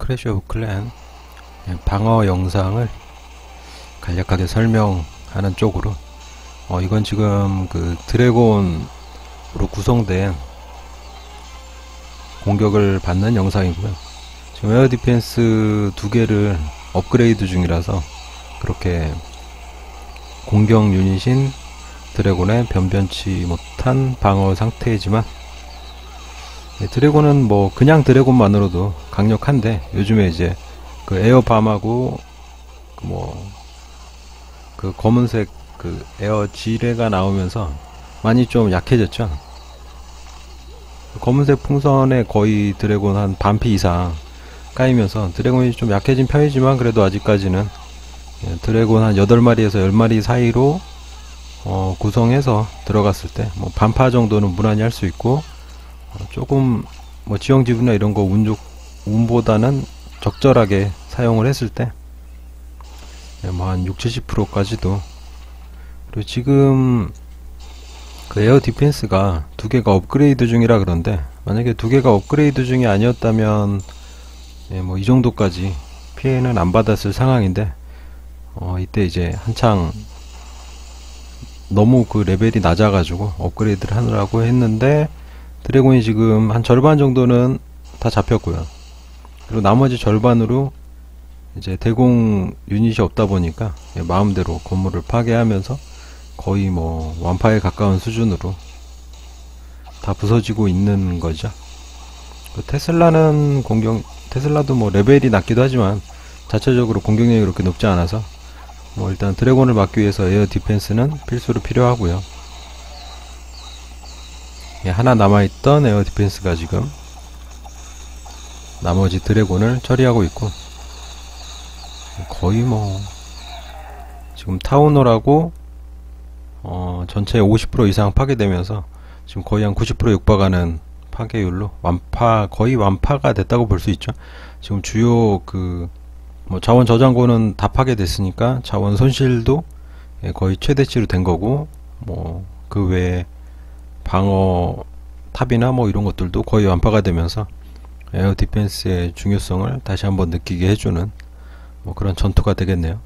크래시 오브 클랜 예, 방어 영상을 간략하게 설명하는 쪽으로 어 이건 지금 그 드래곤으로 구성된 공격을 받는 영상이고요. 지금 에어 디펜스 두 개를 업그레이드 중이라서 그렇게 공격 유닛인 드래곤의 변변치 못한 방어 상태이지만 네, 드래곤은 뭐 그냥 드래곤만으로도 강력한데 요즘에 이제 그 에어밤하고 그 뭐 그 검은색 그 에어 지뢰가 나오면서 많이 좀 약해졌죠. 검은색 풍선에 거의 드래곤 한 반피 이상 까이면서 드래곤이 좀 약해진 편이지만 그래도 아직까지는 예, 드래곤 한 8마리에서 10마리 사이로 어, 구성해서 들어갔을 때 뭐 반파 정도는 무난히 할 수 있고 어, 조금 뭐 지형 지분이나 이런 거 운, 운보다는 적절하게 사용을 했을 때, 네, 뭐한 6, 70%까지도. 그리고 지금 그 에어 디펜스가 두 개가 업그레이드 중이라 그런데, 만약에 두 개가 업그레이드 중이 아니었다면, 네, 뭐이 정도까지 피해는 안 받았을 상황인데, 어, 이때 이제 한창 너무 그 레벨이 낮아가지고 업그레이드를 하느라고 했는데, 드래곤이 지금 한 절반 정도는 다 잡혔고요. 그리고 나머지 절반으로 이제 대공 유닛이 없다 보니까 마음대로 건물을 파괴하면서 거의 뭐 완파에 가까운 수준으로 다 부서지고 있는 거죠. 그 테슬라는 공격, 테슬라도 뭐 레벨이 낮기도 하지만 자체적으로 공격력이 그렇게 높지 않아서 뭐 일단 드래곤을 막기 위해서 에어 디펜스는 필수로 필요하고요. 예, 하나 남아있던 에어 디펜스가 지금 나머지 드래곤을 처리하고 있고 거의 뭐 지금 타운홀하고 어 전체 50% 이상 파괴되면서 지금 거의 한 90% 육박하는 파괴율로 완파 거의 완파가 됐다고 볼 수 있죠. 지금 주요 그 뭐 자원 저장고는 다 파괴됐으니까 자원 손실도 예, 거의 최대치로 된 거고 뭐 그 외에 방어 탑이나 뭐 이런 것들도 거의 완파가 되면서 에어 디펜스의 중요성을 다시 한번 느끼게 해주는 뭐 그런 전투가 되겠네요.